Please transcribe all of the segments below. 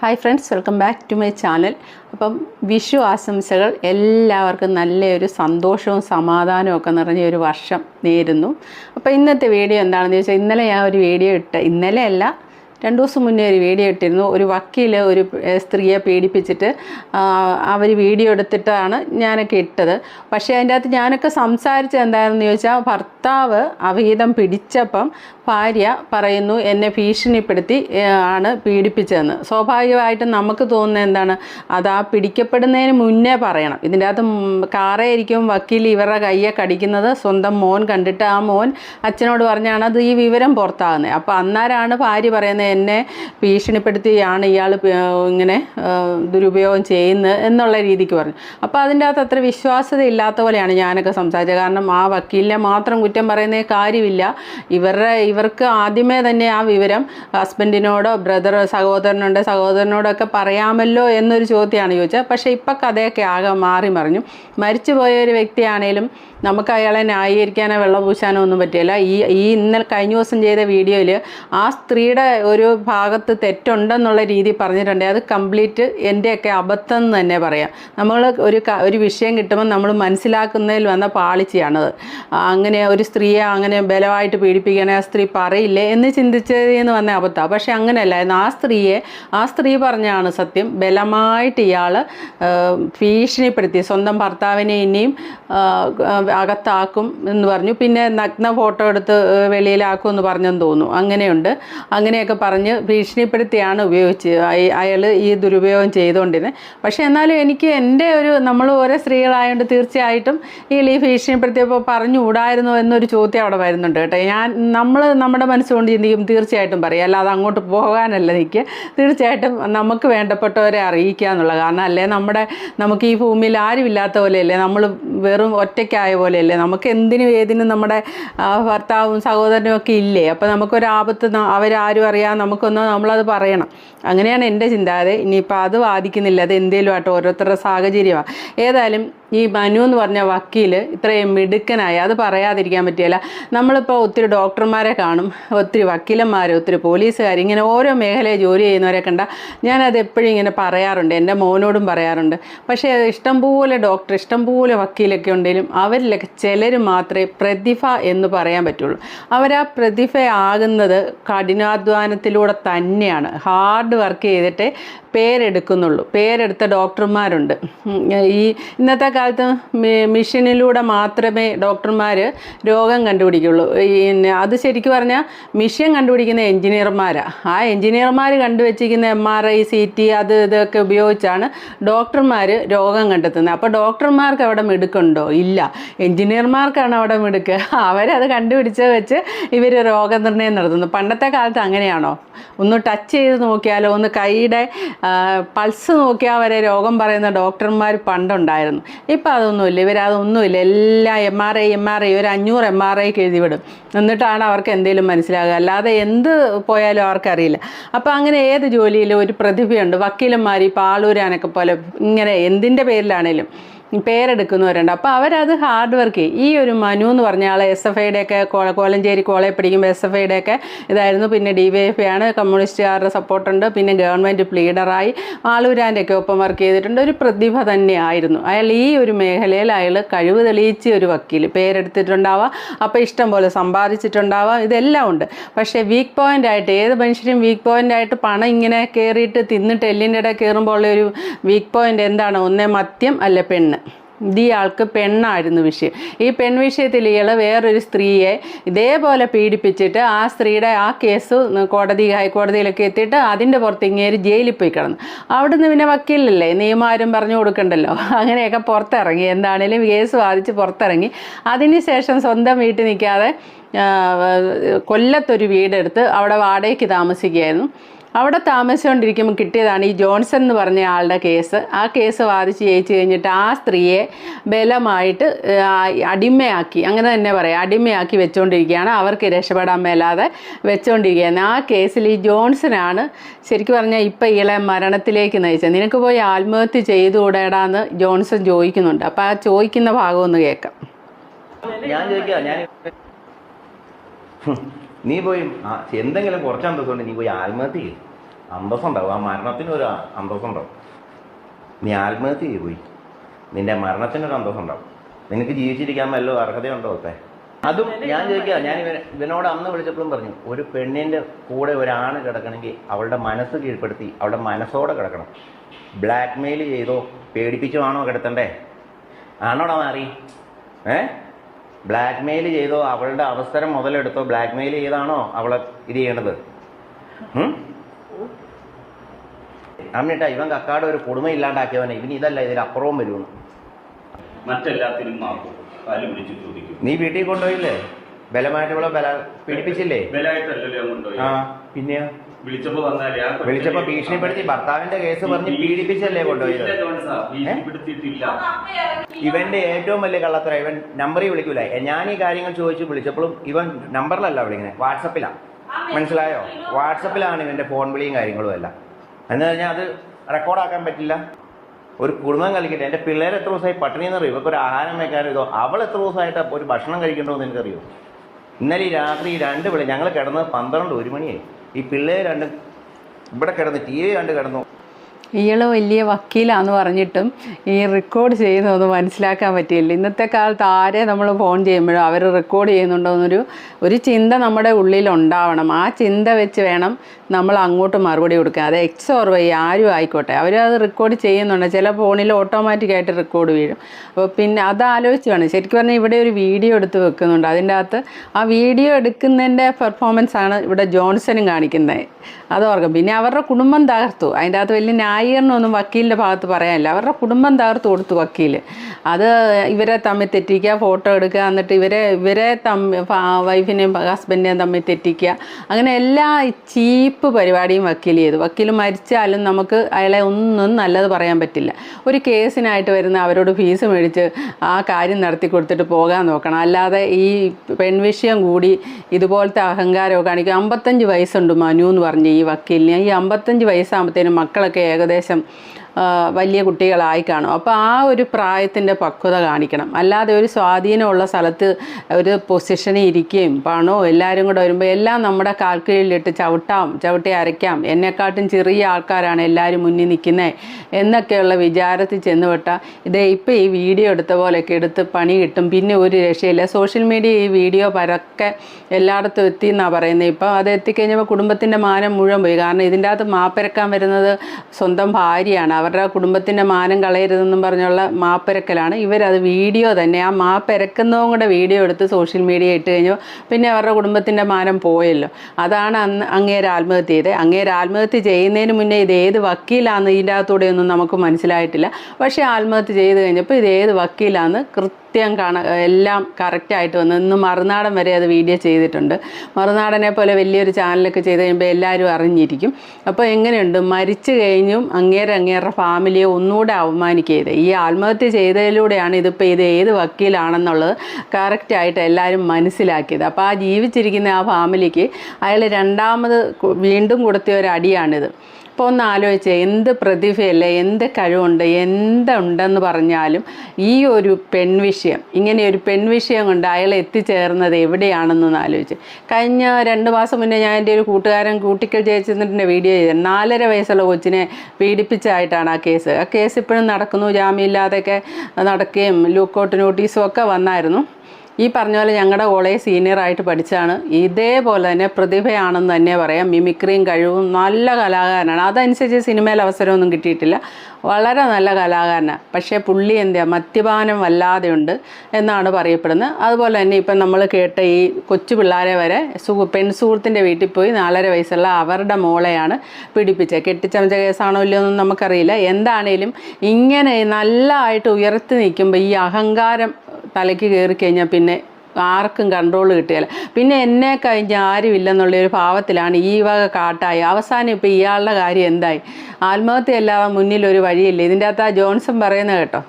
Hi friends welcome back to my channel അപ്പം വിഷു ആശംസകൾ എല്ലാവർക്കും നല്ലൊരു സന്തോഷവും സമാധാനവും ഒക്കെ നിറഞ്ഞ ഒരു വർഷം നേരുന്നു. അപ്പോൾ ഇന്നത്തെ വീഡിയോ എന്താണെന്ന് ചോദിച്ചാൽ ഇന്നലെ ഞാൻ ഒരു വീഡിയോ ഇട്ട ഇന്നലെ അല്ല രണ്ടു ദിവസം മുന്നേ ഒരു വീഡിയോ ഇട്ടിരുന്നു. ഒരു വക്കീൽ ഒരു സ്ത്രീയെ പീഡിപ്പിച്ചിട്ട് അവർ വീഡിയോ എടുത്തിട്ടാണ് ഞാനൊക്കെ ഇട്ടത്. പക്ഷേ അതിന്റെ അകത്ത് ഞാനൊക്കെ സംസാരിച്ചത് എന്താണെന്ന് ചോദിച്ചാൽ ഭർത്താവ് അവിഹിതം പിടിച്ചപ്പം ഭാര്യ പറയുന്നു എന്നെ ഭീഷണിപ്പെടുത്തി ആണ് പീഡിപ്പിച്ചതെന്ന്. സ്വാഭാവികമായിട്ടും നമുക്ക് തോന്നുന്നത് എന്താണ്? അത് ആ പിടിക്കപ്പെടുന്നതിന് മുന്നേ പറയണം. ഇതിന്റെ അകത്ത് കാറേയിരിക്കും വക്കീൽ ഇവരുടെ കയ്യെ കടിക്കുന്നത്. സ്വന്തം മോൻ കണ്ടിട്ട് ആ മോൻ അച്ഛനോട് പറഞ്ഞാണ് അത് ഈ വിവരം പുറത്താകുന്നത്. അപ്പോൾ അന്നേരമാണ് ഭാര്യ പറയുന്നത് എന്നെ ഭീഷണിപ്പെടുത്തിയാണ് ഇയാൾ ഇങ്ങനെ ദുരുപയോഗം ചെയ്യുന്നത് എന്നുള്ള രീതിക്ക് പറഞ്ഞു. അപ്പോൾ അതിന്റെ അകത്ത് അത്ര വിശ്വാസ്യത ഇല്ലാത്ത പോലെയാണ് ഞാനൊക്കെ സംസാരിച്ചത്. കാരണം ആ വക്കീലിനെ മാത്രം കുറ്റം പറയുന്ന കാര്യമില്ല. ഇവരുടെ ഇവർക്ക് ആദ്യമേ തന്നെ ആ വിവരം ഹസ്ബൻഡിനോടോ ബ്രദറോ സഹോദരനുണ്ട് സഹോദരനോടൊക്കെ പറയാമല്ലോ എന്നൊരു ചോദ്യമാണ് ചോദിച്ചത്. പക്ഷേ ഇപ്പം കഥയൊക്കെ ആകെ മാറി മറിഞ്ഞു. മരിച്ചുപോയ ഒരു വ്യക്തിയാണേലും നമുക്ക് അയാളെ ന്യായീകരിക്കാനോ വെള്ളം പൂശാനോ ഒന്നും പറ്റില്ല. ഈ ഈ ഇന്നലെ കഴിഞ്ഞ ദിവസം ചെയ്ത വീഡിയോയിൽ ആ സ്ത്രീയുടെ ഒരു ഭാഗത്ത് തെറ്റുണ്ടെന്നുള്ള രീതി പറഞ്ഞിട്ടുണ്ടെങ്കിൽ അത് കംപ്ലീറ്റ് എന്റെയൊക്കെ അബദ്ധം എന്ന് തന്നെ പറയാം. നമ്മൾ ഒരു ഒരു വിഷയം കിട്ടുമ്പോൾ നമ്മൾ മനസ്സിലാക്കുന്നതിൽ വന്ന പാളിച്ചയാണത്. അങ്ങനെ ഒരു സ്ത്രീയെ അങ്ങനെ ബലമായിട്ട് പീഡിപ്പിക്കണേ ആ സ്ത്രീ പറയില്ലേ എന്ന് ചിന്തിച്ചതെന്ന് വന്ന അബദ്ധമാണ് പക്ഷേ അങ്ങനെയല്ലായിരുന്നു. ആ സ്ത്രീയെ ആ സ്ത്രീ പറഞ്ഞാണ് സത്യം. ബലമായിട്ട് ഇയാൾ ഭീഷണിപ്പെടുത്തി. സ്വന്തം ഭർത്താവിനെ ഇനിയും അകത്താക്കും എന്ന് പറഞ്ഞു. പിന്നെ നഗ്ന ഫോട്ടോ എടുത്ത് വെളിയിലാക്കും എന്ന് പറഞ്ഞെന്ന് തോന്നുന്നു. അങ്ങനെയുണ്ട്. അങ്ങനെയൊക്കെ പറഞ്ഞ് ഭീഷണിപ്പെടുത്തിയാണ് ഉപയോഗിച്ച് അയാൾ ഈ ദുരുപയോഗം ചെയ്തുകൊണ്ടിരുന്നത് പക്ഷേ എന്നാലും എനിക്ക് എന്റെ ഒരു നമ്മൾ ഓരോ സ്ത്രീകളായതുകൊണ്ട് തീർച്ചയായിട്ടും ഈ ലീ ഭീഷണിപ്പെടുത്തിയപ്പോൾ പറഞ്ഞുകൂടായിരുന്നു എന്നൊരു ചോദ്യം അവിടെ വരുന്നുണ്ട് കേട്ടോ. ഞാൻ നമ്മൾ നമ്മുടെ മനസ്സുകൊണ്ട് ചിന്തിക്കും തീർച്ചയായിട്ടും പറയും. അല്ലാതെ അങ്ങോട്ട് പോകാനല്ല നിൽക്കുക തീർച്ചയായിട്ടും നമുക്ക് വേണ്ടപ്പെട്ടവരെ അറിയിക്കുക എന്നുള്ള കാരണം. അല്ലേ നമ്മുടെ നമുക്ക് ഈ ഭൂമിയിൽ ആരുമില്ലാത്ത പോലെയല്ലേ നമ്മൾ വെറും ഒറ്റയ്ക്കായ പോലെയല്ലേ? നമുക്ക് എന്തിനും ഏതിനും നമ്മുടെ ഭർത്താവും സഹോദരനും ഒക്കെ ഇല്ലേ? അപ്പോൾ നമുക്കൊരാപത്ത് അവരാരും അറിയാം നമുക്കൊന്ന് നമ്മളത് പറയണം. അങ്ങനെയാണ് എന്റെ ചിന്താഗതി. ഇനിയിപ്പോൾ അത് വാദിക്കുന്നില്ല അത് എന്തേലും ആട്ടോ ഓരോരുത്തരുടെ സാഹചര്യമാണ് ഏതായാലും ഈ മനു എന്ന് പറഞ്ഞ വക്കീൽ ഇത്രയും മിടുക്കനായി അത് പറയാതിരിക്കാൻ പറ്റിയല്ല. നമ്മളിപ്പോൾ ഒത്തിരി ഡോക്ടർമാരെ കാണും ഒത്തിരി വക്കീലന്മാർ ഒത്തിരി പോലീസുകാർ ഇങ്ങനെ ഓരോ മേഖലയിൽ ജോലി ചെയ്യുന്നവരെ കണ്ട ഞാനത് എപ്പോഴും ഇങ്ങനെ പറയാറുണ്ട്. എന്റെ മോനോടും പറയാറുണ്ട്. പക്ഷേ ഇഷ്ടംപോലെ ഡോക്ടർ ഇഷ്ടംപോലെ വക്കീലൊക്കെ ഉണ്ടെങ്കിലും അവരിലൊക്കെ ചിലർ മാത്രമേ പ്രതിഭ എന്ന് പറയാൻ പറ്റുള്ളൂ. അവരാ പ്രതിഭയാകുന്നത് കഠിനാധ്വാനത്തിലൂടെ തന്നെയാണ്. ഹാർഡ് വർക്ക് ചെയ്തിട്ട് പേരെടുക്കുന്നുള്ളൂ. പേരെടുത്ത ഡോക്ടർമാരുണ്ട്. ഈ ഇന്നത്തെ കാലത്ത് മിഷനിലൂടെ മാത്രമേ ഡോക്ടർമാർ രോഗം കണ്ടുപിടിക്കുള്ളൂ. പിന്നെ അത് ശരിക്കും പറഞ്ഞാൽ മിഷൻ കണ്ടുപിടിക്കുന്ന എഞ്ചിനീയർമാരാണ് ആ എഞ്ചിനീയർമാർ കണ്ടുവച്ചിരിക്കുന്ന M R I C T അത് ഇതൊക്കെ ഉപയോഗിച്ചാണ് ഡോക്ടർമാർ രോഗം കണ്ടെത്തുന്നത്. അപ്പോൾ ഡോക്ടർമാർക്ക് അവിടെ മിടുക്കുണ്ടോ ഇല്ല. എഞ്ചിനീയർമാർക്കാണ് അവിടെ മിടുക്ക്. അവരത് കണ്ടുപിടിച്ച് വെച്ച് ഇവർ രോഗനിർണയം നടത്തുന്നു. പണ്ടത്തെ കാലത്ത് അങ്ങനെയാണോ? ഒന്ന് ടച്ച് ചെയ്ത് നോക്കിയാലോ? ഒന്ന് കൈയുടെ പൾസ് നോക്കിയാൽ വരെ രോഗം പറയുന്ന ഡോക്ടർമാർ പണ്ടുണ്ടായിരുന്നു. ഇപ്പം അതൊന്നുമില്ല. ഇവരതൊന്നുമില്ല എല്ലാം M R I M R I ഒരു അഞ്ഞൂറ് എം ആർ ഐക്ക് എഴുതി വിടും എന്നിട്ടാണ് അവർക്ക് എന്തെങ്കിലും മനസ്സിലാകുക. അല്ലാതെ എന്ത് പോയാലും അവർക്കറിയില്ല. അപ്പോൾ അങ്ങനെ ഏത് ജോലിയിലും ഒരു പ്രതിഭയുണ്ട്. വക്കീലന്മാർ ഈ പാളൂരാനൊക്കെ പോലെ ഇങ്ങനെ എന്തിന്റെ പേരിലാണേലും പേരെടുക്കുന്നവരുണ്ട്. അപ്പോൾ അവരത് ഹാർഡ് വർക്ക് ചെയ്യും ഈ ഒരു മനു എന്ന് പറഞ്ഞ ആൾ എസ് എഫ് ഐയുടെയൊക്കെ കോലഞ്ചേരി കോളേജ് പഠിക്കുമ്പോൾ എസ് എഫ് ഐയുടെയൊക്കെ ഇതായിരുന്നു. പിന്നെ ഡി വൈ എഫ് ആണ്. കമ്മ്യൂണിസ്റ്റുകാരുടെ സപ്പോർട്ടുണ്ട് പിന്നെ ഗവൺമെന്റ് ലീഡറായി ആളൂരാന്റെ ഒക്കെ ഒപ്പം വർക്ക് ചെയ്തിട്ടുണ്ട്. ഒരു പ്രതിഭ തന്നെയായിരുന്നു. അയാൾ ഈ ഒരു മേഖലയിൽ അയാൾ കഴിവ് തെളിയിച്ച ഒരു വക്കീൽ. പേരെടുത്തിട്ടുണ്ടാവാം. അപ്പോൾ ഇഷ്ടം പോലെ സമ്പാദിച്ചിട്ടുണ്ടാവാം. ഇതെല്ലാം ഉണ്ട്. പക്ഷേ വീക്ക് പോയിന്റ് ആയിട്ട് ഏത് മനുഷ്യരും വീക്ക് പോയിന്റ് ആയിട്ട് പണം ഇങ്ങനെ കയറിയിട്ട് തിന്നിട്ട് എല്ലിന്റെ ഇടയിൽ കയറുമ്പോൾ ഉള്ള ഒരു വീക്ക് പോയിന്റ് എന്താണ്? ഒന്നേ മദ്യം അല്ലെ പെണ്ണ്. ഇയാൾക്ക് പെണ്ണായിരുന്നു വിഷയം. ഈ പെൺ വിഷയത്തിൽ ഇയാൾ വേറൊരു സ്ത്രീയെ ഇതേപോലെ പീഡിപ്പിച്ചിട്ട് ആ സ്ത്രീയുടെ ആ കേസ് കോടതി ഹൈക്കോടതിയിലൊക്കെ എത്തിയിട്ട് അതിന്റെ പുറത്ത് ഇങ്ങേര് ജയിലിൽ പോയി കിടന്നു. അവിടുന്ന് പിന്നെ വക്കീലല്ലേ? നിയമാരും പറഞ്ഞു കൊടുക്കണ്ടല്ലോ. അങ്ങനെയൊക്കെ പുറത്തിറങ്ങി. എന്താണേലും കേസ് വാദിച്ച് പുറത്തിറങ്ങി. അതിനുശേഷം സ്വന്തം വീട്ടിൽ നിൽക്കാതെ കൊല്ലത്തൊരു വീടെടുത്ത് അവിടെ വാടകയ്ക്ക് താമസിക്കുകയായിരുന്നു. അവിടെ താമസിച്ചുകൊണ്ടിരിക്കുമ്പോൾ കിട്ടിയതാണ് ഈ ജോൺസൺ എന്ന് പറഞ്ഞ ആളുടെ കേസ്. ആ കേസ് വാദിച്ച് ജയിച്ചു കഴിഞ്ഞിട്ട് ആ സ്ത്രീയെ ബലമായിട്ട് അടിമയാക്കി അങ്ങനെ തന്നെ പറയാം അടിമയാക്കി വെച്ചുകൊണ്ടിരിക്കുകയാണ് അവർക്ക് രക്ഷപ്പെടാൻ മേലാതെ വെച്ചുകൊണ്ടിരിക്കുകയാണ് ആ കേസിൽ ഈ ജോൺസനാണ് ശരിക്കും പറഞ്ഞാൽ ഇപ്പം ഇളെ മരണത്തിലേക്ക് നയിച്ചത്. നിനക്ക് പോയി ആത്മഹത്യ ചെയ്തുകൂടേടാന്ന് ജോൺസൺ ചോദിക്കുന്നുണ്ട്. അപ്പോൾ ആ ചോദിക്കുന്ന ഭാഗം ഒന്ന് കേൾക്കാം. ഞാൻ ചോദിക്കാം ഞാൻ നീ പോയി ആ, എന്തെങ്കിലും കുറച്ചാൻ തോന്നുന്നുണ്ട് നീ പോയി ആത്മഹത്യ ചെയ്യും. അന്തസ്സുണ്ടാവും. ആ മരണത്തിനൊരു അന്തസ്സുണ്ടാവും. നീ ആത്മഹത്യ ചെയ്തു പോയി. നിന്റെ മരണത്തിനൊരു അന്തസ്സുണ്ടാവും. നിനക്ക് ജീവിച്ചിരിക്കാൻ വല്ല അർഹതയുണ്ടോ ഒക്കെ അതും ഞാൻ ചോദിക്കുക ഞാൻ ഇവൻ ഇവനോട് അന്ന് വിളിച്ചപ്പോഴും പറഞ്ഞു ഒരു പെണ്ണിന്റെ കൂടെ ഒരാണ് കിടക്കണമെങ്കിൽ അവളുടെ മനസ്സ് കീഴ്പ്പെടുത്തി അവളുടെ മനസ്സോടെ കിടക്കണം. ബ്ലാക്ക് മെയിൽ ചെയ്തോ പേടിപ്പിച്ചോ ആണോ കിടത്തണ്ടേ? ആണോടാ മാറി? ഏ? ബ്ലാക്ക് മെയിൽ ചെയ്തോ അവളുടെ അവസരം മുതലെടുത്തോ ബ്ലാക്ക് മെയിൽ ചെയ്താണോ അവളെ ഇത് ചെയ്യണത്? അമ്മിട്ടാ ഇവൻ കക്കാട് ഒരു കുടുംബം ഇല്ലാണ്ടാക്കിയവനെ. ഇവന് ഇതല്ല ഇതിലപ്പുറവും വരുമെന്ന് മറ്റെല്ലാത്തിനും മാപ്പ്. കാൽ പിടിച്ച് ചോദിക്കും. നീ വീട്ടിൽ കൊണ്ടുപോയില്ലേ? ബലമായിട്ടുള്ള ബല പീഡിപ്പിച്ചില്ലേ? കൊണ്ടുപോയി ആ പിന്നെയോ? വിളിച്ചപ്പോ വന്നാലേ ആ കൊച്ചിനെ- വിളിച്ചപ്പോ ഭീഷണിപ്പെടുത്തി ഭർത്താവിന്റെ കേസ് പറഞ്ഞ് പീഡിപ്പിച്ചല്ലേ കൊണ്ടുപോയത്? ഇല്ല ജോൺസാ, ഭീഷണിപ്പെടുത്തിയിട്ടില്ല. ഇവന്റെ ഏറ്റവും വലിയ കള്ളത്തര ഇവൻ നമ്പറിൽ വിളിക്കൂല. ഞാൻ ഈ കാര്യങ്ങൾ ചോദിച്ചു വിളിച്ചപ്പോഴും ഇവൻ നമ്പറിലല്ല വിളിക്കുന്നത് വാട്സപ്പിലാണ് മനസ്സിലായോ? വാട്സപ്പിലാണ് ഇവന്റെ ഫോൺ വിളിയും കാര്യങ്ങളും എല്ലാം. എന്ന് പറഞ്ഞാൽ അത് റെക്കോർഡാക്കാൻ പറ്റില്ല. ഒരു കുടുംബം കളിക്കട്ടെ. എന്റെ പിള്ളേർ എത്ര ദിവസമായി പട്ടിണി എന്നറിയോ? ഇവർക്ക് ഒരു ആഹാരം വെക്കാനോ ഇതോ? അവൾ എത്ര ദിവസമായിട്ട് ഒരു ഭക്ഷണം കഴിക്കണ്ടോ എന്ന് എനിക്കറിയോ ഇന്നലെ രാത്രി രണ്ട് വിളി ഞങ്ങൾ കിടന്നത് പന്ത്രണ്ട് ഒരു മണിയായി. ഈ പിള്ളേർ രണ്ട് ഇവിടെ കിടന്ന് ടി വി കണ്ട് കിടന്നു. ഇയാൾ വലിയ വക്കീലാന്ന് പറഞ്ഞിട്ടും ഈ റെക്കോർഡ് ചെയ്യുന്നതൊന്നും മനസ്സിലാക്കാൻ പറ്റിയില്ല. ഇന്നത്തെ കാലത്ത് ആരെ നമ്മൾ ഫോൺ ചെയ്യുമ്പോഴും അവർ റെക്കോർഡ് ചെയ്യുന്നുണ്ടോ എന്നൊരു ഒരു ചിന്ത നമ്മുടെ ഉള്ളിൽ ഉണ്ടാവണം ആ ചിന്ത വെച്ച് വേണം നമ്മൾ അങ്ങോട്ട് മറുപടി കൊടുക്കുക അത് എക്സ് ഓർ വൈ ആരും ആയിക്കോട്ടെ. അവരത് റെക്കോർഡ് ചെയ്യുന്നുണ്ട്. ചില ഫോണിൽ ഓട്ടോമാറ്റിക്കായിട്ട് റെക്കോർഡ് വീഴും. അപ്പോൾ പിന്നെ അത് ആലോചിച്ച് വേണം. ശരിക്കും പറഞ്ഞാൽ ഇവിടെ ഒരു വീഡിയോ എടുത്ത് വെക്കുന്നുണ്ട്. അതിന്റെ അകത്ത് ആ വീഡിയോ എടുക്കുന്നതിന്റെ പെർഫോമൻസ് ആണ് ഇവിടെ ജോൺസനും കാണിക്കുന്നത്. അത് ഓർക്കും പിന്നെ അവരുടെ കുടുംബം തകർത്തു. അതിന്റെ അകത്ത് വലിയ ന്യായീകരണമൊന്നും വക്കീലിന്റെ ഭാഗത്ത് പറയാനില്ല. അവരുടെ കുടുംബം തകർത്ത് കൊടുത്തു വക്കീൽ അത് ഇവരെ തമ്മിൽ തെറ്റിക്കുക ഫോട്ടോ എടുക്കുക എന്നിട്ട് ഇവരെ ഇവരെ തമ്മിൽ വൈഫിനെയും ഹസ്ബൻഡിനെയും തമ്മിൽ തെറ്റിക്കുക. അങ്ങനെ എല്ലാ ചീപ്പ് പരിപാടിയും വക്കീൽ ചെയ്തു. വക്കീൽ മരിച്ചാലും നമുക്ക് അയാളെ ഒന്നും നല്ലത് പറയാൻ പറ്റില്ല. ഒരു കേസിനായിട്ട് വരുന്ന അവരോട് ഫീസ് മേടിച്ച് ആ കാര്യം നടത്തി കൊടുത്തിട്ട് പോകാൻ നോക്കണം. അല്ലാതെ ഈ പെൺവിഷയം കൂടി ഇതുപോലത്തെ അഹങ്കാരമൊക്കെ കാണിക്കും. അമ്പത്തഞ്ച് വയസ്സുണ്ട് മനു എന്ന് പറഞ്ഞ് ഈ വക്കീലിന്. ഈ അമ്പത്തഞ്ച് വയസ്സാകുമ്പോഴത്തേനും മക്കളൊക്കെ ഏകദേശം വലിയ കുട്ടികളായി കാണും. അപ്പോൾ ആ ഒരു പ്രായത്തിന്റെ പക്വത കാണിക്കണം. അല്ലാതെ ഒരു സ്വാധീനമുള്ള സ്ഥലത്ത് ഒരു പൊസിഷനിൽ ഇരിക്കുകയും പണോ എല്ലാവരും കൂടെ വരുമ്പോൾ എല്ലാം നമ്മുടെ കാൽക്കീഴിലിട്ട് ചവിട്ടാം ചവിട്ടി അരയ്ക്കാം. എന്നെക്കാട്ടും ചെറിയ ആൾക്കാരാണ് എല്ലാവരും മുന്നിൽ നിൽക്കുന്നത് എന്നൊക്കെയുള്ള വിചാരത്തിൽ ചെന്ന് വിട്ടാൽ ഇതേ ഇപ്പോൾ ഈ വീഡിയോ എടുത്ത പോലെയൊക്കെ എടുത്ത് പണി കിട്ടും. പിന്നെ ഒരു രക്ഷയില്ല. സോഷ്യൽ മീഡിയ ഈ വീഡിയോ പരക്കെ എല്ലായിടത്തും എത്തി എന്നാണ് പറയുന്നത്. ഇപ്പം അത് എത്തിക്കഴിഞ്ഞപ്പോൾ കുടുംബത്തിന്റെ മാനം മുഴുവൻ പോയി. കാരണം ഇതിന്റെ അകത്ത് മാപ്പിരക്കാൻ വരുന്നത് സ്വന്തം ഭാര്യയാണ്. അവരുടെ കുടുംബത്തിന്റെ മാനം കളയരുതെന്നും പറഞ്ഞുള്ള മാപ്പിരക്കലാണ്. ഇവരത് വീഡിയോ തന്നെ ആ മാപ്പിരക്കുന്നതും കൂടെ വീഡിയോ എടുത്ത് സോഷ്യൽ മീഡിയ ഇട്ട് കഴിഞ്ഞു പിന്നെ അവരുടെ കുടുംബത്തിന്റെ മാനം പോയല്ലോ. അതാണ് അന്ന് അങ്ങേര് ആത്മഹത്യ ചെയ്തത്. അങ്ങേര് ആത്മഹത്യ ചെയ്യുന്നതിന് മുന്നേ ഇത് ഏത് വക്കീലാണെന്ന് ഇതിന്റെ അകത്തൂടെ ഒന്നും നമുക്ക് മനസ്സിലായിട്ടില്ല. പക്ഷേ ആത്മഹത്യ ചെയ്ത് കഴിഞ്ഞപ്പോൾ ഇത് ഏത് വക്കീലാണെന്ന് കൃത്യം കാണ എല്ലാം കറക്റ്റായിട്ട് വന്നു. ഇന്ന് മറുനാടൻ വരെ അത് വീഡിയോ ചെയ്തിട്ടുണ്ട്. മറുനാടനെ പോലെ വലിയൊരു ചാനലൊക്കെ ചെയ്ത് കഴിയുമ്പോൾ എല്ലാവരും അറിഞ്ഞിരിക്കും. അപ്പോൾ എങ്ങനെയുണ്ട്? മരിച്ചു കഴിഞ്ഞും അങ്ങേരെ അങ്ങേരുടെ ഫാമിലിയെ ഒന്നുകൂടെ അവമാനിക്കരുത് ഈ ആത്മഹത്യ ചെയ്തതിലൂടെയാണ് ഇതിപ്പോൾ ഇത് ഏത് വക്കീലാണെന്നുള്ളത് കറക്റ്റായിട്ട് എല്ലാവരും മനസ്സിലാക്കിയത്. അപ്പോൾ ആ ജീവിച്ചിരിക്കുന്ന ആ ഫാമിലിക്ക് അയാൾ രണ്ടാമത് വീണ്ടും കൊടുത്തിയ ഒരു അടിയാണിത്. അപ്പോൾ ഒന്ന് ആലോചിച്ച് എന്ത് പ്രതിഭയല്ലേ എന്ത് കഴിവുണ്ട് എന്തുണ്ടെന്ന് പറഞ്ഞാലും ഈ ഒരു പെൺവിഷയം ഇങ്ങനെ ഒരു പെൺവിഷയം കൊണ്ട് അയാൾ എത്തിച്ചേർന്നത് എവിടെയാണെന്നൊന്ന് ആലോചിച്ച്. കഴിഞ്ഞ രണ്ട് മാസം മുന്നേ ഞാൻ എന്റെ ഒരു കൂട്ടുകാരൻ കൂട്ടിക്കൽ ജയചന്ദ്രന്റെ വീഡിയോ ചെയ്തത് നാലര വയസ്സുള്ള കൊച്ചിനെ പീഡിപ്പിച്ചായിട്ടാണ് ആ കേസ്. ആ കേസ് ഇപ്പോഴും നടക്കുന്നു. ജാമ്യമില്ലാതെയൊക്കെ നടക്കുകയും ലൂക്കൗട്ട് നോട്ടീസും ഒക്കെ വന്നായിരുന്നു. ഈ പറഞ്ഞ പോലെ ഞങ്ങളുടെ കോളേജ് സീനിയറായിട്ട് പഠിച്ചാണ്. ഇതേപോലെ തന്നെ പ്രതിഭയാണെന്ന് തന്നെ പറയാം. മിമിക്രിയും കഴിവും നല്ല കലാകാരനാണ്. അതനുസരിച്ച് സിനിമയിൽ അവസരമൊന്നും കിട്ടിയിട്ടില്ല. വളരെ നല്ല കലാകാരനാണ് പക്ഷേ പുള്ളി എന്താ മദ്യപാനം വല്ലാതെയുണ്ട് എന്നാണ് പറയപ്പെടുന്നത്. അതുപോലെ തന്നെ ഇപ്പം നമ്മൾ കേട്ട ഈ കൊച്ചു പിള്ളേരെ വരെ സുഹു പെൺസുഹൃത്തിന്റെ വീട്ടിൽ പോയി നാലര വയസ്സുള്ള അവരുടെ മോളെയാണ് പിടിപ്പിച്ചത് കെട്ടിച്ചമച്ച കേസാണോ ഇല്ലയോ ഒന്നും നമുക്കറിയില്ല. എന്താണേലും ഇങ്ങനെ നല്ലതായിട്ട് ഉയർത്തി നിൽക്കുമ്പോൾ ഈ അഹങ്കാരം തലയ്ക്ക് കയറി കഴിഞ്ഞാൽ പിന്നെ ആർക്കും കൺട്രോൾ കിട്ടുകയില്ല. പിന്നെ എന്നെ കഴിഞ്ഞ് ആരുമില്ലെന്നുള്ള ഒരു ഭാവത്തിലാണ് ഈ വക കാട്ടായി. അവസാനം ഇപ്പോൾ ഇയാളുടെ കാര്യം എന്തായി? ആത്മഹത്യ അല്ലാതെ മുന്നിൽ ഒരു വഴിയില്ല? ഇതിന്റെ അകത്ത് ആ ജോൺസൺ പറയുന്നത് കേട്ടോ.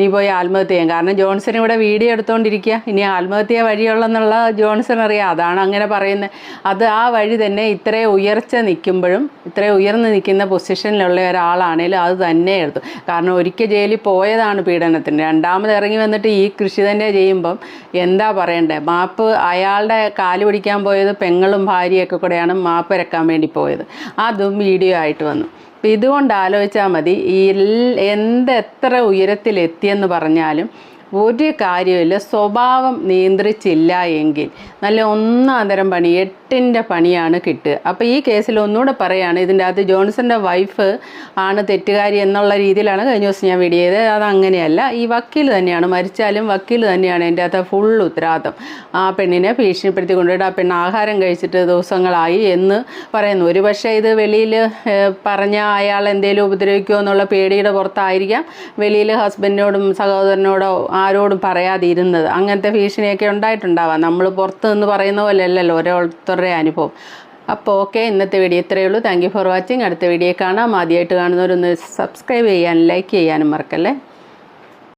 നീ പോയി ആത്മഹത്യ ചെയ്യാം. കാരണം ജോൺസൺ ഇവിടെ വീഡിയോ എടുത്തുകൊണ്ടിരിക്കുക ഇനി ആത്മഹത്യ വഴിയുള്ളെന്നുള്ള ജോൺസൺ അറിയാം. അതാണ് അങ്ങനെ പറയുന്നത് അത് ആ വഴി തന്നെ ഇത്രയും ഉയർച്ച നിൽക്കുമ്പോഴും ഇത്രയും ഉയർന്ന് നിൽക്കുന്ന പൊസിഷനിലുള്ള ഒരാളാണേലും അത് തന്നെ എടുത്തു. കാരണം ഒരിക്കൽ ജയിലിൽ പോയതാണ് പീഡനത്തിന്. രണ്ടാമത് ഇറങ്ങി വന്നിട്ട് ഈ കൃഷി തന്നെ ചെയ്യുമ്പം എന്താ പറയണ്ടേ? മാപ്പ് അയാളുടെ കാൽ പിടിക്കാൻ പോയത് പെങ്ങളും ഭാര്യയൊക്കെ കൂടെയാണ് മാപ്പ് ഇരക്കാൻ വേണ്ടി പോയത്. അതും വീഡിയോ ആയിട്ട് വന്നു. ഇതുകൊണ്ട് ആലോചിച്ചാൽ മതി ഈ എന്ത് എത്ര ഉയരത്തിലെത്തിയെന്ന് പറഞ്ഞാലും ഒരു കാര്യമില്ല സ്വഭാവം നിയന്ത്രിച്ചില്ല എങ്കിൽ. നല്ല ഒന്നാം തരം പണി എട്ടിന്റെ പണിയാണ് കിട്ടുക. അപ്പോൾ ഈ കേസിൽ ഒന്നുകൂടെ പറയുകയാണ് ഇതിന്റെ അകത്ത് ജോൺസന്റെ വൈഫ് ആണ് തെറ്റുകാരി എന്നുള്ള രീതിയിലാണ് കഴിഞ്ഞ ദിവസം ഞാൻ വീഡിയോ ചെയ്തത്. അത് അങ്ങനെയല്ല. ഈ വക്കീൽ തന്നെയാണ് മരിച്ചാലും വക്കീൽ തന്നെയാണ് എന്റെ അകത്ത് ഫുൾ ഉത്തരവാദിത്തം ആ പെണ്ണിനെ ഭീഷണിപ്പെടുത്തി കൊണ്ടുപോയിട്ട് ആ പെണ്ണ് ആഹാരം കഴിച്ചിട്ട് ദിവസങ്ങളായി എന്ന് പറയുന്നു. ഒരു പക്ഷേ ഇത് വെളിയിൽ പറഞ്ഞ അയാൾ എന്തെങ്കിലും ഉപദ്രവിക്കുമോ എന്നുള്ള പേടിയുടെ പുറത്തായിരിക്കാം. വെളിയിൽ ഹസ്ബൻഡിനോടും സഹോദരനോടോ ആരോടും പറയാതിരുന്നത്. അങ്ങനത്തെ ഭീഷണിയൊക്കെ ഉണ്ടായിട്ടുണ്ടാവാം. നമ്മൾ പുറത്ത് നിന്ന് പറയുന്ന പോലെ അല്ലല്ലോ ഓരോരുത്തരുടെ അനുഭവം. അപ്പോൾ ഓക്കെ ഇന്നത്തെ വീഡിയോ ഇത്രയേ ഉള്ളൂ. താങ്ക് യു ഫോർ വാച്ചിങ് അടുത്ത വീഡിയോ കാണാം. ആദ്യമായിട്ട് കാണുന്നവരൊന്ന് സബ്സ്ക്രൈബ് ചെയ്യാനും ലൈക്ക് ചെയ്യാനും മറക്കല്ലേ?